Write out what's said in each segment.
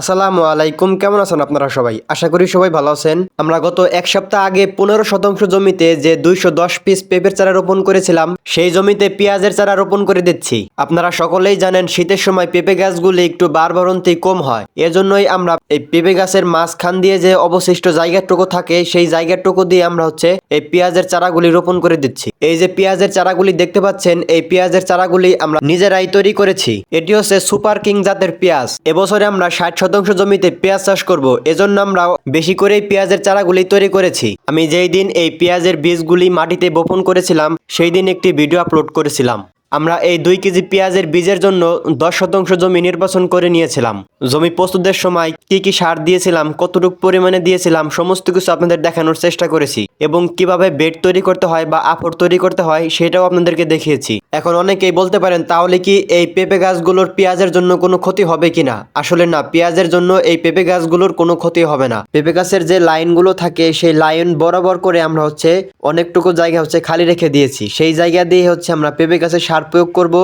আসসালামু আলাইকুম, কেমন আছেন আপনারা সবাই? আশা করি সবাই ভালো আছেন। আমরা গত এক সপ্তাহ আগে পনেরো শতাংশ জমিতে যে দুইশো দশ পিস পেঁপের চারা রোপণ করেছিলাম, সেই জমিতে পেঁয়াজের চারা রোপণ করে দিচ্ছি। আপনারা সকলেই জানেন, শীতের সময় পেঁপে গাছগুলি একটু বারবারন্তি কম হয়। এজন্যই আমরা এই পেঁপে গাছের মাঝখান দিয়ে যে অবশিষ্ট জায়গাটুকু থাকে, সেই জায়গাটুকু দিয়ে আমরা হচ্ছে এই পেঁয়াজের চারাগুলি রোপণ করে দিচ্ছি। এই যে পেঁয়াজের চারাগুলি দেখতে পাচ্ছেন, এই পেঁয়াজের চারাগুলি আমরা নিজেরাই তৈরি করেছি। এটি হচ্ছে সুপার কিং জাতের পেঁয়াজ। এবছরে আমরা ষাট শতাংশ জমিতে পেঁয়াজ চাষ করব, এজন্য আমরা বেশি করেই পেঁয়াজের চারাগুলি তৈরি করেছি। আমি যেই দিন এই পেঁয়াজের বীজগুলি মাটিতে বপন করেছিলাম, সেই দিন একটি ভিডিও আপলোড করেছিলাম। আমরা এই দুই কেজি পেঁয়াজের বীজের জন্য দশ শতাংশ জমি নির্বাচন করে নিয়েছিলাম। জমি প্রস্তুতের সময় কি কি সার দিয়েছিলাম, কতটুকু পরিমাণে দিয়েছিলাম, সমস্ত কিছু আপনাদের দেখানোর চেষ্টা করেছি। এবং কীভাবে বেড তৈরি করতে হয় বা আপড় তৈরি করতে হয় সেটাও আপনাদেরকে দেখিয়েছি। এখন অনেকেই বলতে পারেন, তাহলে কি এই পেঁপে গাছগুলোর পেঁয়াজের জন্য কোনো ক্ষতি হবে কিনা আসলে না, পেঁয়াজের জন্য এই পেঁপে গাছগুলোর কোনো ক্ষতি হবে না। পেঁপে গাছের যে লাইনগুলো থাকে, সেই লাইন বরাবর করে আমরা হচ্ছে অনেকটুকু জায়গা হচ্ছে খালি রেখে দিয়েছি। সেই জায়গা দিয়ে হচ্ছে আমরা পেঁপে গাছে সার প্রয়োগ করব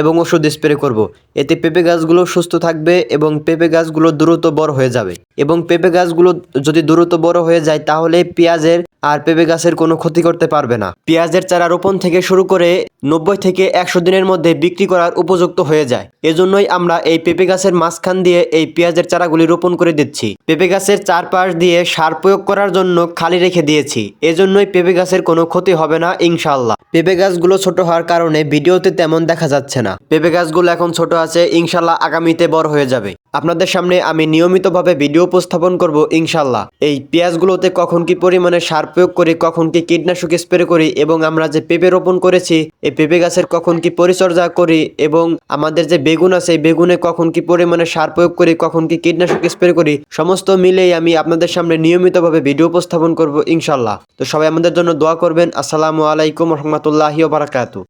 এবং ওষুধ স্প্রে করব। এতে পেঁপে গাছগুলো সুস্থ থাকবে এবং পেঁপে গাছগুলো দ্রুত বড় হয়ে যাবে। এবং পেঁপে গাছগুলো যদি দ্রুত বড় হয়ে যায়, তাহলে পেঁয়াজের আর পেঁপে গাছের কোনো ক্ষতি করতে পারবে না। পেঁয়াজের চারা রোপণ থেকে শুরু করে নব্বই থেকে একশো দিনের মধ্যে বিক্রি করার উপযুক্ত হয়ে যায়। এজন্যই আমরা এই পেঁপে গাছের মাঝখান দিয়ে এই পেঁয়াজের চারাগুলি রোপণ করে দিচ্ছি। পেঁপে গাছের চারপাশ দিয়ে সার প্রয়োগ করার জন্য খালি রেখে দিয়েছি। এজন্যই পেঁপে গাছের কোনো ক্ষতি হবে না ইনশাল্লাহ পেঁপে গাছগুলো ছোট হওয়ার কারণে ভিডিওতে তেমন দেখা যাচ্ছে না। পেঁপে গাছগুলো এখন ছোট আছে ইনশাল্লাহ আগামীতে বড় হয়ে যাবে। আপনাদের সামনে আমি নিয়মিতভাবে ভিডিও উপস্থাপন করব ইনশাল্লাহ এই পেঁয়াজগুলোতে কখন কি পরিমাণে সার প্রয়োগ করি, কখন কি কীটনাশক স্প্রে করি এবং আমরা যে পেঁপে রোপণ করেছি, এই পেঁপে গাছের কখন কি পরিচর্যা করি এবং আমাদের যে বেগুন আছে, এই বেগুনে কখন কি পরিমাণে সার প্রয়োগ করি, কখন কি কীটনাশক স্প্রে করি, সমস্ত মিলেই আমি আপনাদের সামনে নিয়মিতভাবে ভিডিও উপস্থাপন করব ইনশাল্লাহ তো সবাই আমাদের জন্য দোয়া করবেন। আসসালামু আলাইকুম রহমতুল্লাহি বারাকাতু